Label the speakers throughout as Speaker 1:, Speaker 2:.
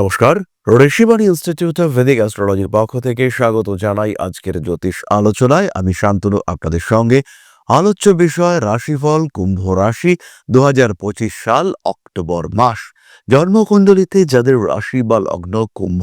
Speaker 1: নমস্কার, Rishibani institute of Vedic অ্যাস্ট্রোলজির পক্ষ থেকে স্বাগত জানাই আজকের জ্যোতিষ আলোচনায়। আমি শান্তনু, আপনাদের সঙ্গে। আলোচ্য বিষয়, রাশিফল, কুম্ভ রাশি দু হাজার পঁচিশ সাল, অক্টোবর মাস। জন্মকুণ্ডলিতে যাদের রাশি বা লগ্ন কুম্ভ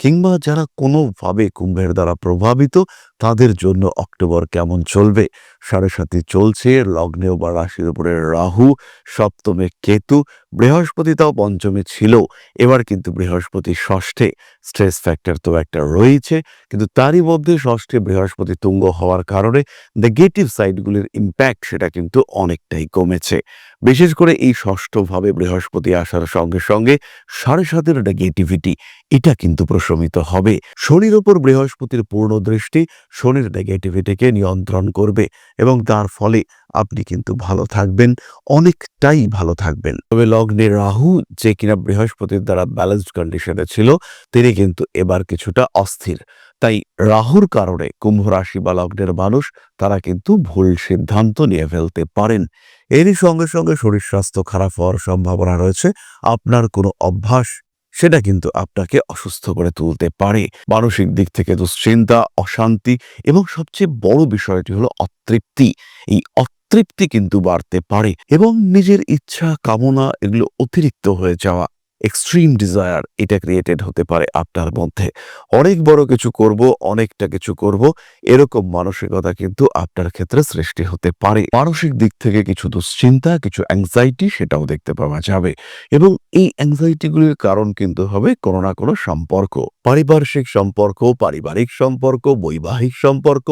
Speaker 1: কিংবা যারা কোনোভাবে কুম্ভের দ্বারা প্রভাবিত তাদের জন্য অক্টোবর কেমন চলবে? সাড়ে সাথে চলছে লগ্নেও বা রাশির উপরে রাহু, সপ্তমে কেতু, বৃহস্পতি তাও পঞ্চমে ছিল। এবার কিন্তু বৃহস্পতি ষষ্ঠে। স্ট্রেস ফ্যাক্টর তো একটা রয়েছে, কিন্তু তারই মধ্যে ষষ্ঠে বৃহস্পতি তুঙ্গ হওয়ার কারণে নেগেটিভ সাইডগুলির ইম্প্যাক্ট সেটা কিন্তু অনেকটাই কমেছে। বিশেষ করে এই ষষ্ঠভাবে বৃহস্পতি আসার সঙ্গে সঙ্গে সাড়ে সাতের নেগেটিভিটি এটা কিন্তু প্রশমিত হবে। শনির ওপর বৃহস্পতির পূর্ণ দৃষ্টি শনির নেগেটিভিটিকে নিয়ন্ত্রণ করবে এবং তার ফলে আপনি কিন্তু ভালো থাকবেন, অনেকটাই ভালো থাকবেন। তবে লগ্নে রাহু যে কিনা বৃহস্পতির দ্বারা ব্যালেন্সড কন্ডিশনে ছিল, তিনি কিন্তু এবার কিছুটা অস্থির। তাই রাহুর কারণে কুম্ভ রাশি বা লগ্নের মানুষ তারা কিন্তু ভুল সিদ্ধান্ত নিয়ে ফেলতে পারেন। এরই সঙ্গে সঙ্গে শরীর স্বাস্থ্য খারাপ হওয়ার সম্ভাবনা রয়েছে। আপনার কোনো অভ্যাস সেটা কিন্তু আপনাকে অসুস্থ করে তুলতে পারে। মানসিক দিক থেকে দুশ্চিন্তা, অশান্তি এবং সবচেয়ে বড় বিষয়টি হলো অতৃপ্তি। এই অতৃপ্তি কিন্তু বাড়তে পারে এবং নিজের ইচ্ছা, কামনা এগুলো অতিরিক্ত হয়ে যাওয়া। এক্সট্রিম ডিজায়ার এটা ক্রিয়েটেড হতে পারে আপনার মধ্যে। অনেক বড় কিছু করব, অনেকটা কিছু করব, এরকম মানসিকতা কিন্তু আপনার ক্ষেত্রে সৃষ্টি হতে পারে। মানসিক দিক থেকে কিছু দুশ্চিন্তা, কিছু অ্যাংজাইটি সেটাও দেখতে পাওয়া যাবে এবং এই অ্যাংজাইটিগুলির কারণ কিন্তু হবে কোনো না কোনো সম্পর্ক। পারিপার্শ্বিক সম্পর্ক, পারিবারিক সম্পর্ক, বৈবাহিক সম্পর্ক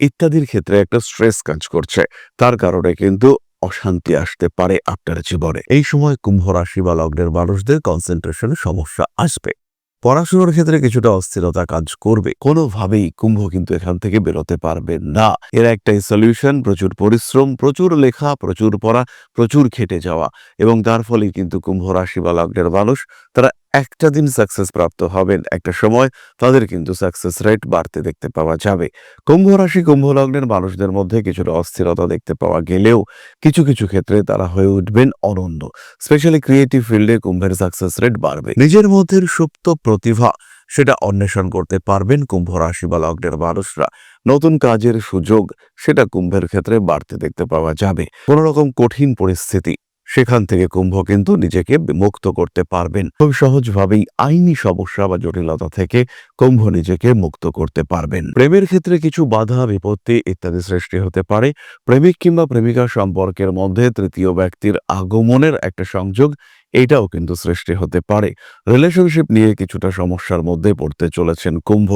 Speaker 1: ইত্যাদির ক্ষেত্রে একটা স্ট্রেস কাজ করছে। তার কারণে কিন্তু অশান্তি আসতে পারে আপনার জীবনে। এই সময় কুম্ভ রাশি বা লগ্নের মানুষদের কনসেন্ট্রেশনে সমস্যা আসবে। পড়াশোনার ক্ষেত্রে কিছুটা অস্থিরতা কাজ করবে। কোনোভাবেই কুম্ভ কিন্তু এখান থেকে বেরোতে পারবে না। এর একটাই সলিউশন প্রচুর পরিশ্রম, প্রচুর লেখা, প্রচুর পড়া, প্রচুর খেটে যাওয়া। এবং তার ফলে কিন্তু কুম্ভ রাশি বা লগ্নের মানুষ, তারা একটা দিন সাকসেস প্রাপ্ত হবেন, একটা সময় তাদের কিন্তু সাকসেস রেট বাড়তে দেখতে পাওয়া যাবে। কুম্ভ রাশি, কুম্ভ লগ্নের মানুষদের মধ্যে কিছুটা অস্থিরতা দেখতে পাওয়া গেলেও কিছু কিছু ক্ষেত্রে তারা হয়ে উঠবেন অনন্য। স্পেশালি ক্রিয়েটিভ ফিল্ডে কুম্ভের সাকসেস রেট বাড়বে। নিজের মধ্যে সুপ্ত প্রতিভা, সেটা অন্বেষণ করতে পারবেন কুম্ভ রাশি বা লগ্নের মানুষরা। নতুন কাজের সুযোগ, সেটা কুম্ভের ক্ষেত্রে বাড়তে দেখতে পাওয়া যাবে। কোনো রকম কঠিন পরিস্থিতি সেখান থেকে কুম্ভ কিন্তু নিজেকে মুক্ত করতে পারবেন। খুব সহজভাবেই আইনি সমস্যা বা জটিলতা থেকে কুম্ভ নিজেকে মুক্ত করতে পারবেন। প্রেমের ক্ষেত্রে কিছু বাধা, বিপত্তি ইত্যাদি সৃষ্টি হতে পারে। প্রেমিক কিংবা প্রেমিকা সম্পর্কের মধ্যে তৃতীয় ব্যক্তির আগমনের একটা সংযোগ এটাও কিন্তু সৃষ্টি হতে পারে। রিলেশনশিপ নিয়ে কিছুটা সমস্যার মধ্যে পড়তে চলেছেন কুম্ভ।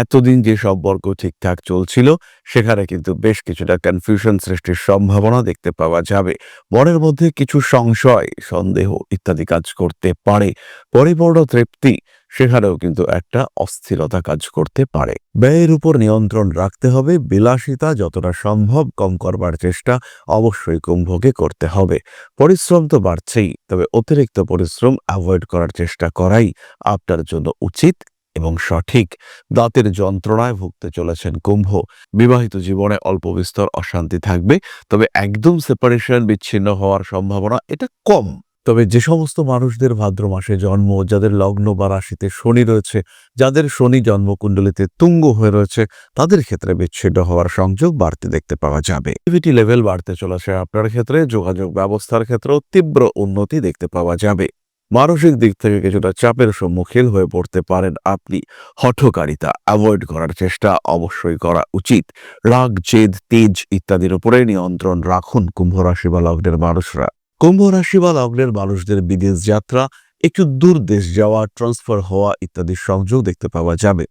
Speaker 1: এতদিন যে সম্পর্ক ঠিকঠাক চলছিল, সেখানে কিন্তু বেশ কিছুটা কনফিউশন সৃষ্টির সম্ভাবনা দেখতে পাওয়া যাবে। মনের মধ্যে কিছু সংশয়, সন্দেহ ইত্যাদি কাজ করতে পারে। পরিপূর্ণ তৃপ্তি। সেখানেও কিন্তু একটা অস্থিরতা কাজ করতে পারে। ব্যয়ের উপর নিয়ন্ত্রণ রাখতে হবে, বিলাসিতা যতটা সম্ভব কম করবার চেষ্টা অবশ্যই কুম্ভকে করতে হবে। পরিশ্রম তো বাড়ছেই, তবে অতিরিক্ত পরিশ্রম অ্যাভয়েড করার চেষ্টা করাই আপনার জন্য উচিত এবং সঠিক। দাঁতের যন্ত্রণায় ভুগতে চলেছেন কুম্ভ। বিবাহিত জীবনে অল্প বিস্তর অশান্তি থাকবে, তবে একদম সেপারেশন বিচ্ছিন্ন হওয়ার সম্ভাবনা এটা কম। তবে যে সমস্ত মানুষদের ভাদ্র মাসে জন্ম, যাদের লগ্ন বা রাশিতে শনি রয়েছে, যাদের শনি জন্মকুণ্ডলিতে তুঙ্গ হয়ে রয়েছে, তাদের ক্ষেত্রে বিচ্ছিন্ন হওয়ার সংযোগ বাড়তে দেখতে পাওয়া যাবে। অ্যাক্টিভিটি লেভেল বাড়তে চলেছে আপনার ক্ষেত্রে, যোগাযোগ ব্যবস্থার ক্ষেত্রেও তীব্র উন্নতি দেখতে পাওয়া যাবে। মানসিক দিক থেকে কিছুটা চাপের সম্মুখীন হয়ে পড়তে পারেন আপনি। হঠকারিতা অ্যাভয়েড করার চেষ্টা অবশ্যই করা উচিত। রাগ, জেদ, তেজ ইত্যাদির উপরে নিয়ন্ত্রণ রাখুন কুম্ভ রাশি বা লগ্নের মানুষরা। কুম্ভ রাশি বা লগ্নের মানুষদের বিদেশ যাত্রা, একটু দূর দেশ যাওয়া ট্রান্সফার হওয়া ইত্যাদির সংযোগ দেখতে পাওয়া যাবে।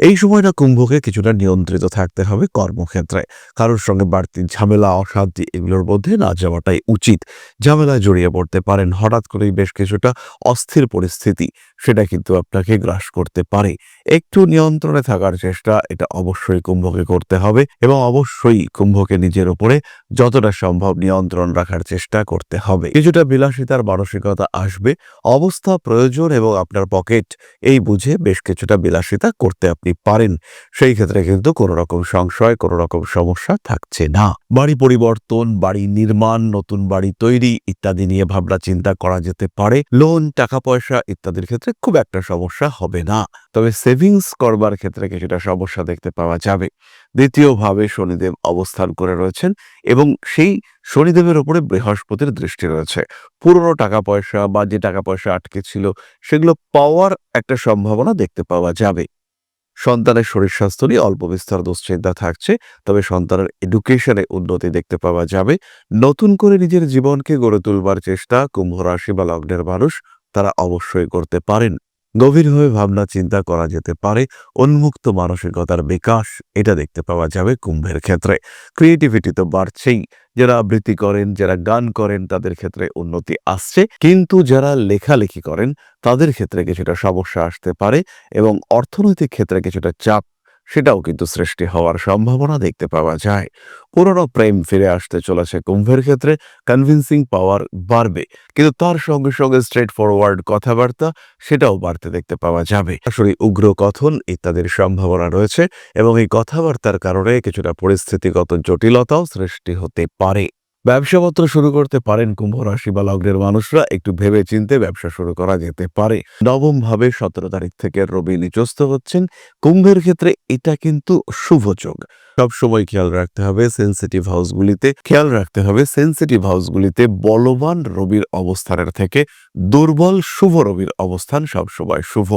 Speaker 1: এই সময়টা কুম্ভকে কিছুটা নিয়ন্ত্রিত থাকতে হবে কর্মক্ষেত্রে। কারোর সঙ্গে বাড়তি ঝামেলা, অশান্তি এগুলোর মধ্যে না যাওয়াটাই উচিত। ঝামেলায় জড়িয়ে পড়তে পারেন। হঠাৎ করেই বেশ কিছুটা অস্থির পরিস্থিতি। সেটা কিন্তু আপনাকে গ্রাস করতে পারে। একটু নিয়ন্ত্রণে থাকার চেষ্টা, এটা অবশ্যই কুম্ভকে করতে হবে এবং অবশ্যই কুম্ভকে নিজের উপরে যতটা সম্ভব নিয়ন্ত্রণ রাখার চেষ্টা করতে হবে। কিছুটা বিলাসিতার মানসিকতা আসবে, অবস্থা প্রয়োজন এবং আপনার পকেট এই বুঝে বেশ কিছুটা বিলাসিতা করতে আপনি পারেন। সেই ক্ষেত্রে কিন্তু কোনো রকম সংশয় কোনো রকম সমস্যা থাকছে না। বাড়ি পরিবর্তন, বাড়ি নির্মাণ, নতুন বাড়ি তৈরি ইত্যাদি নিয়ে ভাবনা চিন্তা করা যেতে পারে। লোন টাকা পয়সা ইত্যাদির ক্ষেত্রে খুব একটা সমস্যা হবে না। তবে সেভিংস করবার ক্ষেত্রে কিছুটা সমস্যা দেখতে পাওয়া যাবে। দ্বিতীয়ভাবে শনিদেব অবস্থান করে রয়েছেন এবং সেই শনিদেবের ওপরে বৃহস্পতির দৃষ্টি রয়েছে। পুরনো টাকা পয়সা বা যে টাকা পয়সা আটকে ছিল, সেগুলো পাওয়ার একটা সম্ভাবনা দেখতে পাওয়া যাবে। সন্তানের শরীর স্বাস্থ্য নিয়ে অল্প বিস্তর দুশ্চিন্তা থাকছে, তবে সন্তানের এডুকেশনে উন্নতি দেখতে পাওয়া যাবে। নতুন করে নিজের জীবনকে গড়ে তুলবার চেষ্টা, কুম্ভ রাশি বা লগ্নের মানুষ তারা অবশ্যই করতে পারেন। গভীরভাবে ভাবনা চিন্তা করা যেতে পারে। উন্মুক্ত মানসিকতার বিকাশ, এটা দেখতে পাওয়া যাবে কুম্ভের ক্ষেত্রে। ক্রিয়েটিভিটি তো বাড়ছেই। যারা আবৃত্তি করেন, যারা গান করেন, তাদের ক্ষেত্রে উন্নতি আসছে। কিন্তু যারা লেখালেখি করেন, তাদের ক্ষেত্রে কিছুটা সমস্যা আসতে পারে এবং অর্থনৈতিক ক্ষেত্রে কিছুটা চাপ সেটাও কিন্তু সৃষ্টি হওয়ার সম্ভাবনা দেখতে পাওয়া যায়। পুরনো প্রেম ফিরে আসতে চলেছে কুম্ভের ক্ষেত্রে কনভিন্সিং পাওয়ার বাড়বে। কিন্তু তার সঙ্গে সঙ্গে স্ট্রেট ফরওয়ার্ড কথাবার্তা সেটাও বাড়তে দেখতে পাওয়া যাবে। আসলে উগ্র কথন ইত্যাদির সম্ভাবনা রয়েছে এবং এই কথাবার্তার কারণে কিছুটা পরিস্থিতিগত জটিলতাও সৃষ্টি হতে পারে। ব্যবসাপত্র শুরু করতে পারেন কুম্ভ রাশি বা লগ্নের মানুষরা। একটু ভেবে চিনতে ব্যবসা শুরু করা যেতে পারে। নবম ভাবে সতেরো তারিখ থেকে রবি নিচস্ত হচ্ছেন। কুম্ভের ক্ষেত্রে এটা কিন্তু শুভ যোগ। সবসময় খেয়াল রাখতে হবে সেন্সিটিভ হাউসগুলিতে খেয়াল রাখতে হবে সেন্সিটিভ হাউসগুলিতে বলবান রবির অবস্থানের থেকে দুর্বল শুভ রবির অবস্থান সবসময় শুভ।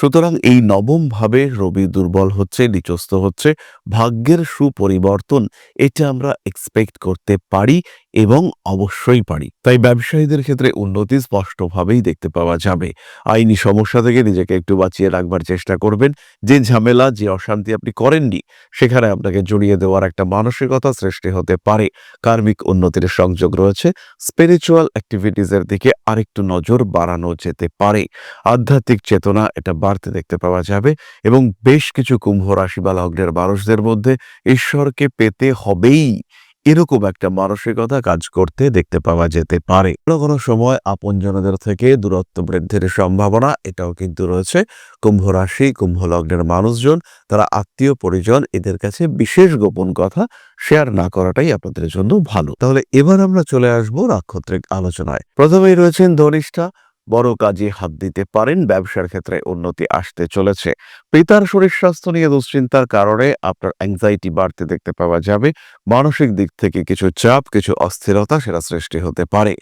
Speaker 1: সুতরাং এই নবম ভাবে রবি দুর্বল হচ্ছে নিচস্ত হচ্ছে, ভাগ্যের সুপরিবর্তন, এটা আমরা এক্সপেক্ট করতে পারি। এবং অবশ্যই পারি। তাই ব্যবসায়ীদের ক্ষেত্রে উন্নতি স্পষ্টভাবেই দেখতে পাওয়া যাবে। আইনি সমস্যা থেকে নিজেকে একটু বাঁচিয়ে রাখবার চেষ্টা করবেন। যে ঝামেলা, যে অশান্তি আপনি করেননি, সেখানে আপনাকে জড়িয়ে দেওয়ার একটা মানসিকতা সৃষ্টি হতে পারে। কার্মিক উন্নতির সংযোগ রয়েছে। স্পিরিচুয়াল অ্যাক্টিভিটিসের দিকে আরেকটু নজর বাড়ানো যেতে পারে। আধ্যাত্মিক চেতনা এটা বাড়তে দেখতে পাওয়া যাবে এবং বেশ কিছু কুম্ভ রাশি বা লগ্নের মানুষদের মধ্যে ঈশ্বরকে পেতে হবেই। এরকম একটা মানসিকতা কাজ করতে দেখতে পাওয়া যেতে পারে। কোনো কোনো সময় আপনজনদের থেকে দূরত্ব বৃদ্ধির সম্ভাবনা, এটাও কিন্তু রয়েছে। কুম্ভ রাশি, কুম্ভ লগ্নের মানুষজন, তারা আত্মীয় পরিজন, এদের কাছে বিশেষ গোপন কথা শেয়ার না করাটাই আপনাদের জন্য ভালো। তাহলে এবার আমরা চলে আসব নাক্ষত্রিক আলোচনায়। প্রথমেই রয়েছেন ধনিষ্ঠা বড় কাজে হাত দিতে পারেন, ব্যবসার ক্ষেত্রে উন্নতি আসতে চলেছে। পিতার শরীর স্বাস্থ্য নিয়ে দুশ্চিন্তার কারণে আপনার অ্যাংজাইটি বাড়তে দেখতে পাওয়া যাবে। মানসিক দিক থেকে কিছু চাপ, কিছু অস্থিরতা সেটা সৃষ্টি হতে পারে।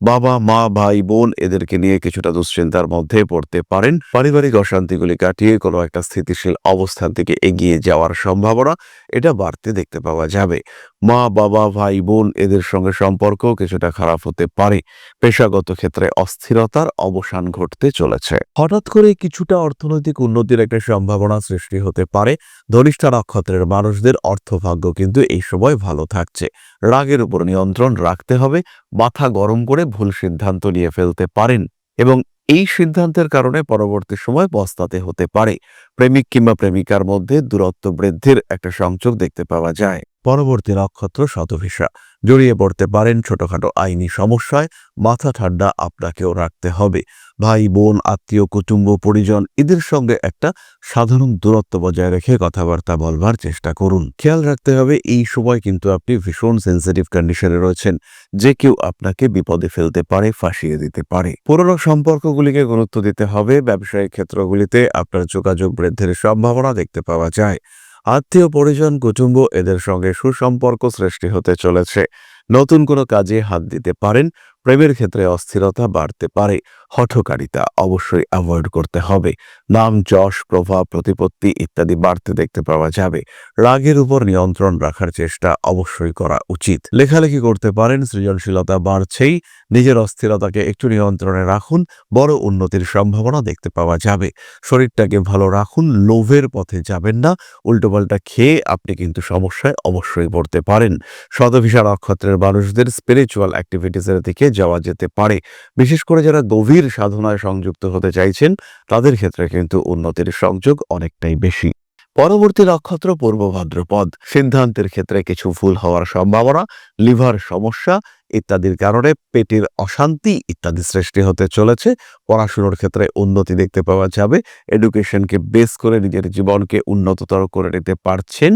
Speaker 1: বাবা, মা, ভাই, বোন এদেরকে নিয়ে কিছুটা দুশ্চিন্তার মধ্যে পড়তে পারেন। পারিবারিক অশান্তিগুলি কাটিয়ে কোনো একটা স্থিতিশীল অবস্থান থেকে এগিয়ে যাওয়ার সম্ভাবনা এটা বাড়তে দেখতে পাওয়া যাবে। মা, বাবা, ভাই, বোন এদের সঙ্গে সম্পর্ক কিছুটা খারাপ হতে পারে। পেশাগত ক্ষেত্রে অস্থিরতার অবসান ঘটতে চলেছে। হঠাৎ করে কিছুটা অর্থনৈতিক উন্নতির একটা সম্ভাবনা সৃষ্টি হতে পারে। ধনিষ্ঠা নক্ষত্রের মানুষদের অর্থভাগ্য কিন্তু এই সময় ভালো থাকছে। রাগের উপর নিয়ন্ত্রণ রাখতে হবে, মাথা গরম করে ভুল সিদ্ধান্ত নিয়ে ফেলতে পারেন এবং এই সিদ্ধান্তের কারণে পরবর্তী সময় পস্তাতে হতে পারে। প্রেমিক কিংবা প্রেমিকার মধ্যে দূরত্ব বৃদ্ধির একটা সংযোগ দেখতে পাওয়া যায়। পরবর্তী নক্ষত্র শতভিসা। জড়িয়ে পড়তে পারেন ছোটখাটো আইনি সমস্যায়, মাথা ঠান্ডা আপনাকেও রাখতে হবে। ভাই, বোন, আত্মীয়, কুটুম্ব, পরিজন, এদের সঙ্গে একটা সাধারণ দূরত্ব বজায় রেখে কথাবার্তা বলবার চেষ্টা করুন। খেয়াল রাখতে হবে, এই সময় কিন্তু আপনি ভীষণ সেন্সিটিভ কন্ডিশনে রয়েছেন। যে কেউ আপনাকে বিপদে ফেলতে পারে, ফাঁসিয়ে দিতে পারে। পুরনো সম্পর্কগুলিকে গুরুত্ব দিতে হবে। ব্যবসায়িক ক্ষেত্রগুলিতে আপনার যোগাযোগ বৃদ্ধির সম্ভাবনা দেখতে পাওয়া যায়। আত্মীয় পরিজন, কুটুম্ব এদের সঙ্গে সুসম্পর্ক সৃষ্টি হতে চলেছে। নতুন কোনো কাজে হাত দিতে পারেন প্রেমের ক্ষেত্রে অস্থিরতা বাড়তে পারে। হঠকারিতা অবশ্যই অ্যাভয়েড করতে হবে। নাম, যশ, প্রভাব, প্রতিপত্তি ইত্যাদি বাড়তে দেখতে পাওয়া যাবে। রাগের উপর নিয়ন্ত্রণ রাখার চেষ্টা অবশ্যই করা উচিত। লেখালেখি করতে পারেন, সৃজনশীলতা বাড়ছেই। নিজের অস্থিরতাকে একটু নিয়ন্ত্রণে রাখুন, বড় উন্নতির সম্ভাবনা দেখতে পাওয়া যাবে। শরীরটাকে ভালো রাখুন, লোভের পথে যাবেন না। উল্টোপাল্টা খেয়ে আপনি কিন্তু সমস্যায় অবশ্যই পড়তে পারেন। শতভিসা নক্ষত্রের মানুষদের স্পিরিচুয়াল অ্যাক্টিভিটিসের দিকে যাওয়া যেতে পারে। বিশেষ করে যারা গভীর সাধনায় সংযুক্ত হতে চাইছেন, তাদের ক্ষেত্রে কিন্তু উন্নতির সংযোগ অনেকটাই বেশি। পরবর্তী নক্ষত্র পূর্ব ভাদ্রপদ। সিদ্ধান্তের ক্ষেত্রে কিছু ভুল হওয়ার সম্ভাবনা, লিভার সমস্যা ইত্যাদির কারণে পেটের অশান্তি ইত্যাদি সৃষ্টি হতে চলেছে। পড়াশুনোর ক্ষেত্রে উন্নতি দেখতে পাওয়া যাবে। এডুকেশনকে বেস করে নিজের জীবনকে উন্নততর করে নিতে পারছেন।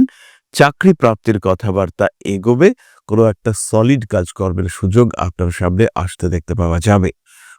Speaker 1: চাকরি প্রাপ্তির কথাবার্তা এগোবে। কোনো একটা সলিড কাজকর্মের সুযোগ আপনার সামনে আসতে দেখতে পাওয়া যাবে।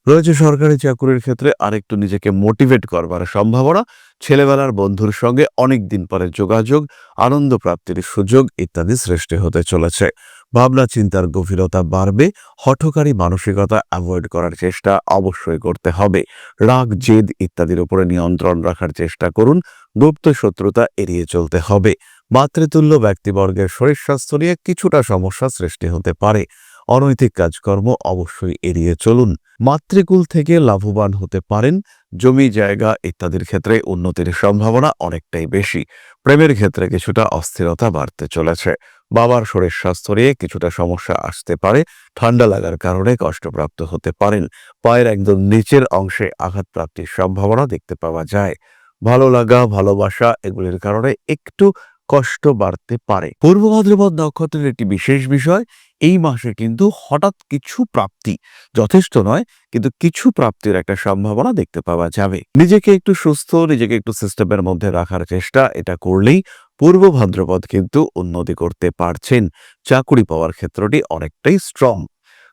Speaker 1: রয়েছে সরকারি চাকুরির ক্ষেত্রে আরেকটু নিজেকে মোটিভেট করবার সম্ভাবনা, ছেলেবেলার বন্ধুর সঙ্গে অনেক দিন পরে যোগাযোগ, আনন্দ প্রাপ্তির সুযোগ ইত্যাদি সৃষ্টি হতে চলেছে। ভাবনা চিন্তার গভীরতা বাড়বে, হঠকারী মানসিকতা অ্যাভয়েড করার চেষ্টা অবশ্যই করতে হবে। রাগ, জেদ ইত্যাদির উপরে নিয়ন্ত্রণ রাখার চেষ্টা করুন, গুপ্ত শত্রুতা এড়িয়ে চলতে হবে। মাতৃতুল্য ব্যক্তিবর্গের শরীর স্বাস্থ্য নিয়ে কিছুটা সমস্যা সৃষ্টি হতে পারে। অনৈতিক কাজকর্ম অবশ্যই এড়িয়ে চলুন। মাতৃকুল থেকে লাভবান হতে পারেন, জমি, জায়গা ইত্যাদির ক্ষেত্রে উন্নতির সম্ভাবনা অনেকটাই বেশি। প্রেমের ক্ষেত্রে কিছুটা অস্থিরতা বাড়তে চলেছে। বাবার শরীর স্বাস্থ্য নিয়ে কিছুটা সমস্যা আসতে পারে, ঠান্ডা লাগার কারণে কষ্টপ্রাপ্ত হতে পারেন। পায়ের একদম নিচের অংশে আঘাত প্রাপ্তির সম্ভাবনা দেখতে পাওয়া যায়। ভালো লাগা, ভালোবাসা এগুলির কারণে একটু কষ্ট বাড়তে পারে। পূর্ব ভাদ্রপদ নক্ষত্রের একটি বিশেষ বিষয় এই মাসে কিন্তু হঠাৎ কিছু প্রাপ্তি যথেষ্ট নয়, কিন্তু কিছু প্রাপ্তির একটা সম্ভাবনা দেখতে পাওয়া যাবে। নিজেকে একটু সুস্থ, নিজেকে একটু সিস্টেমের মধ্যে রাখার চেষ্টা এটা করলেই পূর্ব ভাদ্রপদ কিন্তু উন্নতি করতে পারছেন। চাকুরি পাওয়ার ক্ষেত্রটি অনেকটাই স্ট্রং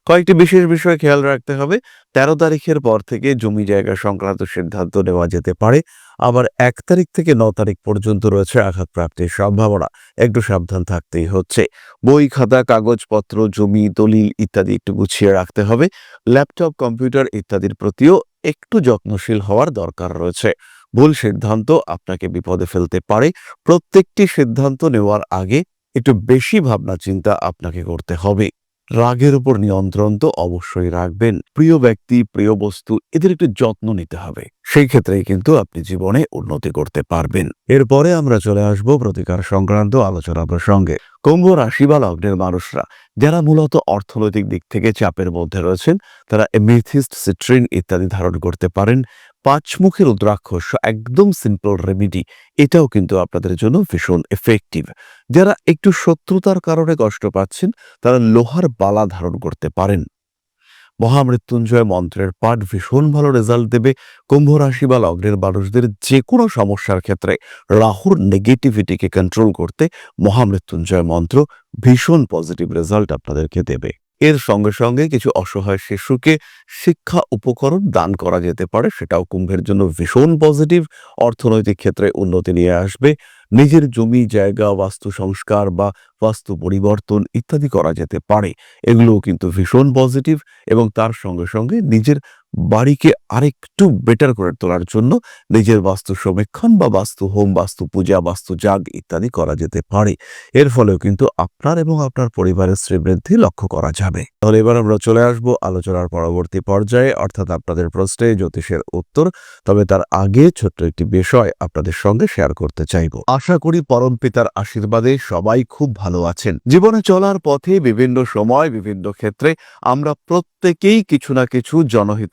Speaker 1: কয়েকটি বিশেষ বিষয় খেয়াল রাখতে হবে। তেরো তারিখের পর থেকে জমি জায়গা সংক্রান্ত সিদ্ধান্ত নেওয়া যেতে পারে। আবার এক তারিখ থেকে ন তারিখ পর্যন্ত রয়েছে আঘাত প্রাপ্তির সম্ভাবনা। একটু সাবধান থাকতেই হচ্ছে। বই, খাতা, কাগজপত্র, জমি, দলিল ইত্যাদি একটু গুছিয়ে রাখতে হবে। ল্যাপটপ, কম্পিউটার ইত্যাদির প্রতিও একটু যত্নশীল হওয়ার দরকার রয়েছে। ভুল সিদ্ধান্ত আপনাকে বিপদে ফেলতে পারে। প্রত্যেকটি সিদ্ধান্ত নেওয়ার আগে একটু বেশি ভাবনা চিন্তা আপনাকে করতে হবে। রাগের উপর নিয়ন্ত্রণ তো অবশ্যই রাখবেন। প্রিয় ব্যক্তি, প্রিয় বস্তু, এদের একটু যত্ন নিতে হবে। সেই ক্ষেত্রেই কিন্তু আপনি জীবনে উন্নতি করতে পারবেন। এরপরে আমরা চলে আসব প্রতিকার সংক্রান্ত আলোচনা প্রসঙ্গে। কুম্ভ রাশি বা লগ্নের মানুষরা, যারা মূলত অর্থনৈতিক দিক থেকে চাপের মধ্যে রয়েছেন, তারা এমিথিস্ট, সিট্রিন ইত্যাদি ধারণ করতে পারেন। পাঁচমুখী রুদ্রাক্ষস একদম সিম্পল রেমিডি, এটাও কিন্তু আপনাদের জন্য ভীষণ এফেক্টিভ যারা একটু শত্রুতার কারণে কষ্ট পাচ্ছেন, তারা লোহার বালা ধারণ করতে পারেন। মহামৃত্যুঞ্জয় মন্ত্রের পাঠ ভীষণ ভালো রেজাল্ট দেবে কুম্ভ রাশি বা লগ্নের মানুষদের যে কোনো সমস্যার ক্ষেত্রে রাহুর নেগেটিভিটিকে কন্ট্রোল করতে মহামৃত্যুঞ্জয় মন্ত্র ভীষণ পজিটিভ রেজাল্ট আপনাদেরকে দেবে। এর সঙ্গে সঙ্গে কিছু অসহায় শিশুকে শিক্ষা উপকরণ দান করা যেতে পারে, সেটাও কুম্ভের জন্য ভীষণ পজিটিভ অর্থনৈতিক ক্ষেত্রে উন্নতি নিয়ে আসবে নিজের জমি, জায়গা, বাস্তু সংস্কার বা বাস্তু পরিবর্তন ইত্যাদি করা যেতে পারে। এগুলোও কিন্তু ভীষণ পজিটিভ এবং তার সঙ্গে সঙ্গে নিজের বাড়িকে আরেকটু বেটার করে তোলার জন্য নিজের বাস্তু সমীক্ষণ বা বাস্তু হোম, বাস্তু পূজা, বাস্তু জাগ ইত্যাদি করা যেতে পারে। এর ফলেও কিন্তু আপনার এবং আপনার পরিবারের শ্রীবৃদ্ধি লক্ষ্য করা যাবে। তাহলে এবার আমরা চলে আসব আলোচনার পরবর্তী পর্যায়ে, অর্থাৎ আপনাদের প্রশ্নে জ্যোতিষের উত্তর, তবে তার আগে ছোট্ট একটি বিষয় আপনাদের সঙ্গে শেয়ার করতে চাইব। আশা করি পরম পিতার আশীর্বাদে সবাই খুব ভালো আছেন। জীবনে চলার পথে বিভিন্ন সময়, বিভিন্ন ক্ষেত্রে আমরা প্রত্যেকেই কিছু না কিছু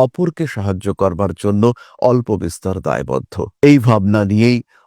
Speaker 1: অপরকে সাহায্য করবার জন্য অল্প বিস্তর দায়বদ্ধ। এই ভাবনা নিয়েই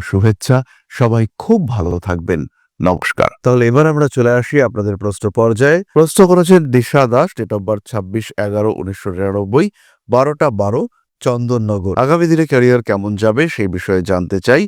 Speaker 1: শুভেচ্ছা। সবাই খুব ভালো থাকবেন। নমস্কার। তাহলে এবার আমরা চলে আসি আপনাদের প্রশ্ন পর্যায়ে। প্রশ্ন করেছেন Disha Das date of birth ছাব্বিশ এগারো, উনিশশো নিরানব্বই, বারোটা বারো চন্দননগর। আগামী দিনে ক্যারিয়ার কেমন যাবে সেই বিষয়ে জানতে চাই,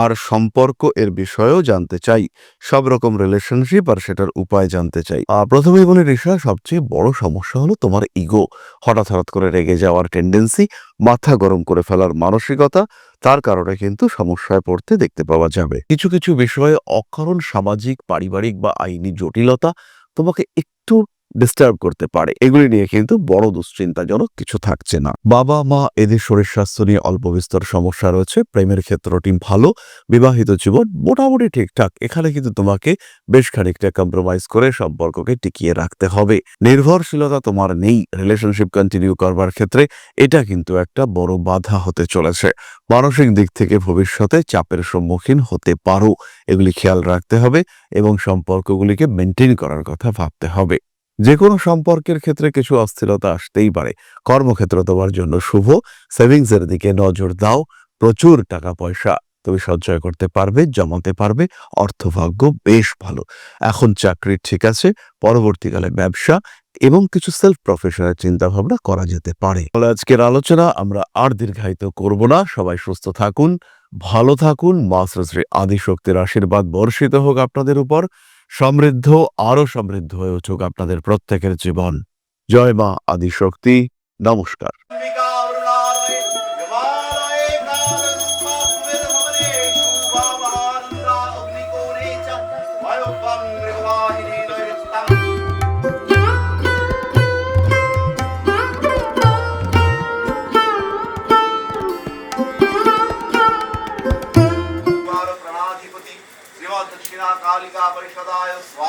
Speaker 1: আর সম্পর্ক এর বিষয়েও জানতে চাই। সব রকম রিলেশনশিপ আর সেটার উপায় জানতে চাই। আর প্রথমেই বলি রিসা সবচেয়ে বড় সমস্যা হলো তোমার ইগো হঠাৎ হঠাৎ করে রেগে যাওয়ার টেন্ডেন্সি মাথা গরম করে ফেলার মানসিকতা, তার কারণে কিন্তু সমস্যায় পড়তে দেখতে পাওয়া যাবে। কিছু কিছু বিষয়ে অকারণ সামাজিক, পারিবারিক বা আইনি জটিলতা তোমাকে একটু ডিস্টার্ব করতে পারে। এগুলি নিয়ে কিন্তু বড় দুশ্চিন্তাজনক কিছু থাকছে না। বাবা, মা, এদের শরীর স্বাস্থ্য নিয়ে অল্প বিস্তর সমস্যা রয়েছে। প্রেমের ক্ষেত্রটি ভালো, বিবাহিত জীবন মোটামুটি ঠিকঠাক। এখানে কিন্তু তোমাকে বেশ খানিকটা কম্প্রোমাইজ করে সম্পর্ককে টিকিয়ে রাখতে হবে। নির্ভরশীলতা তোমার নেই। রিলেশনশিপ কন্টিনিউ করবার ক্ষেত্রে এটা কিন্তু একটা বড় বাধা হতে চলেছে। মানসিক দিক থেকে ভবিষ্যতে চাপের সম্মুখীন হতে পারো। এগুলি খেয়াল রাখতে হবে এবং সম্পর্কগুলিকে মেনটেন করার কথা ভাবতে হবে। যে কোনো সম্পর্কের ক্ষেত্রে কিছু অস্থিরতা আসতেই পারে। কর্মক্ষেত্র তোমার জন্য শুভ সেভিংস এর দিকে নজর দাও, প্রচুর টাকা পয়সা তুমি সঞ্চয় করতে পারবে, জমাতে পারবে, অর্থভাগ্য বেশ ভালো। এখন চাকরি ঠিক আছে, পরবর্তীকালে ব্যবসা এবং কিছু সেলফ প্রফেশনের চিন্তা ভাবনা করা যেতে পারে। আজকের আলোচনা আমরা আর দীর্ঘায়িত করব না। সবাই সুস্থ থাকুন ভালো থাকুন মা শ্রী আদিশক্তির আশীর্বাদ বর্ষিত হোক আপনাদের উপর, সমৃদ্ধ আরও সমৃদ্ধ হয়ে উঠুক আপনাদের প্রত্যেকের জীবন। জয় মা আদিশক্তি, নমস্কার।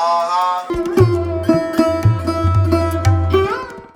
Speaker 2: Uh-huh.